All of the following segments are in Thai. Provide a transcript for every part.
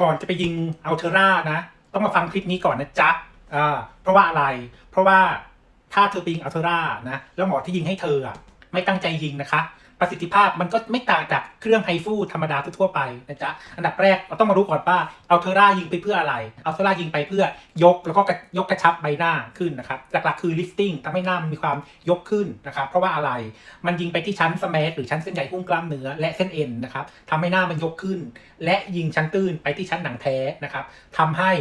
ก่อนจะไปยิงอัลเทอร่านะ ต้องมาฟังคลิปนี้ก่อนนะจ๊ะอ่าเพราะว่าอะไร เพราะว่าถ้าเธอไปยิงอัลเทอร่านะ แล้วหมอที่ยิงให้เธออะ ไม่ตั้งใจยิงนะคะ ประสิทธิภาพมันก็ไม่ต่างจากเครื่องไฮฟูธรรมดาทั่วไปนะจ๊ะอันดับแรกเราต้องมารู้ก่อนว่าอัลเทอร่ายิงไปเพื่ออะไรอัลเทอร่ายิงไปเพื่อยกแล้วก็ยกกระชับใบหน้าขึ้นนะครับหลักๆคือ lifting ทำให้หน้ามันมีความยกขึ้นนะครับเพราะว่าอะไรมันยิงไปที่ชั้นสมาร์หรือชั้นเส้นใยหุ้มกล้ามเนื้อและเส้นเอ็นนะครับทำให้หน้ามันยกขึ้น และยิงชั้นตื้นไปที่ชั้นหนังแท้นะครับทำให้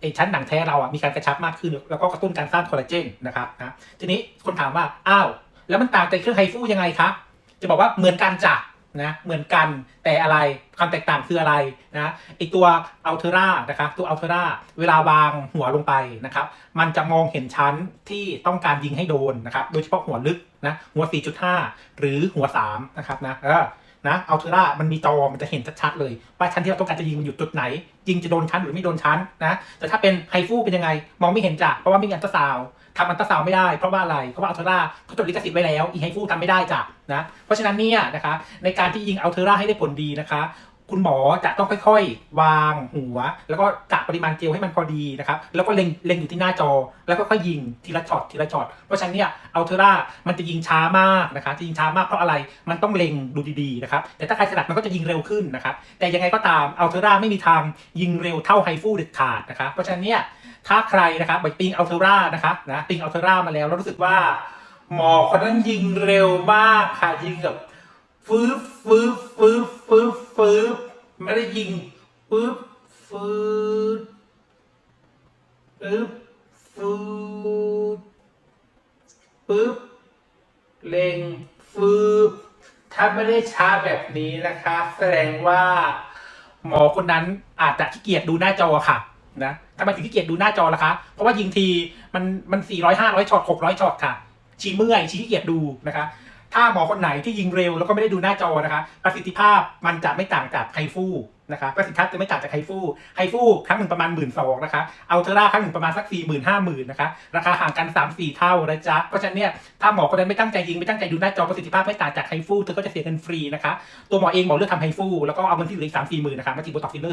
ไอ้ชั้นหนังแท้เราอะมีการกระชับมากขึ้น แล้วก็กระตุ้นการสร้างคอลลาเจนนะครับนะทีนี้คนถามว่า อ้าว แล้วมันต่างจากเครื่องไฮฟูยังไงครับ จะบอกว่าเหมือนกันจ้ะนะเหมือนกันแต่อะไรความแตกต่างคืออะไรนะไอตัวอัลเทอร่านะครับตัวอัลเทอร่าเวลาวางหัวลงไปนะครับมันจะมองเห็นชั้นที่ต้องการยิงให้โดนนะครับโดยเฉพาะหัวลึกนะหัว 4.5 หรือหัว3นะครับนะเออ นะอัลเทอร่ามันมีจอมันจะเห็นชัดๆเลยว่าชั้นที่เราต้องการจะยิงมันอยู่จุดไหน ยิงจะโดนชั้นหรือไม่โดนชั้นนะ แต่ถ้าเป็นไฮฟูเป็นยังไง มองไม่เห็นจ้ะเพราะว่าไม่มีอันตราซาวทำอันตราซาวไม่ได้เพราะว่าอะไร เพราะว่าอัลเทอร่าเขาจดลิขสิทธิ์ไว้แล้วอีไฮฟูทำไม่ได้จ้ะนะ เพราะฉะนั้นเนี่ยนะคะในการที่ยิงอัลเทอร่าให้ได้ผลดีนะคะ คุณหมอจะต้องค่อยๆ วางหัว แล้วก็กะปริมาณเจลให้มันพอดีนะครับ แล้วก็เล็งเล็งอยู่ที่หน้าจอ แล้วก็ค่อยยิงทีละช็อตทีละช็อต เพราะฉะนั้นเนี่ยอัลเทอร่ามันจะยิงช้ามากนะคะจะยิงช้ามากเพราะอะไร มันต้องเล็งดูดีๆนะครับ แต่ถ้าใครถนัดมันก็จะยิงเร็วขึ้นนะครับ แต่ยังไงก็ตามอัลเทอร่าไม่มีทางยิงเร็วเท่าไฮฟูเด็ดขาดนะครับ เพราะฉะนั้นเนี่ยถ้าใครนะครับไปปิงอัลเทอร่านะครับนะปิงอัลเทอร่ามาแล้วแล้วรู้สึกว่าหมอคนนั้นยิงเร็วมากค่ะยิงแบบฟืบฟืบฟืบฟืบ ฟืบไม่ได้ยิงฟืบฟืบฟืบฟืบฟืบเล็งฟืบถ้าไม่ได้ช้าแบบนี้นะคะ แสดงว่า หมอคนนั้นอาจจะขี้เกียจดูหน้าจอค่ะนะทำไมถึงขี้เกียจดูหน้าจอล่ะคะ เพราะว่ายิงทีมันมันสี่ร้อยห้าร้อยช็อตหกร้อยช็อตค่ะ ชี้เมื่อยชี้ขี้เกียจดูนะคะ ถ้าหมอคนไหนที่ยิงเร็วแล้วก็ไม่ได้ดูหน้าจอนะคะ ประสิทธิภาพมันจะไม่ต่างจากไฮฟูนะคะประสิทธิภาพจะไม่ต่างจากไฮฟูไฮฟูครั้งหนึ่งประมาณหมื่นสองนะคะอัลเทอร่าครั้งหนึ่งประมาณสักสี่หมื่นห้าหมื่นนะคะราคาห่างกันสามสี่เท่านะจ๊ะเพราะฉะนั้นเนี่ยถ้าหมอคนนั้นไม่ตั้งใจยิงไม่ตั้งใจดูหน้าจอประสิทธิภาพไม่ต่างจากไฮฟูเธอก็จะเสียเงินฟรีนะคะตัวหมอเองหมอเลือกทำไฮฟูแล้วก็เอาเงินที่เหลืออีกสามสี่หมื่นนะคะมาจีบโบท็อกฟิลเลอร์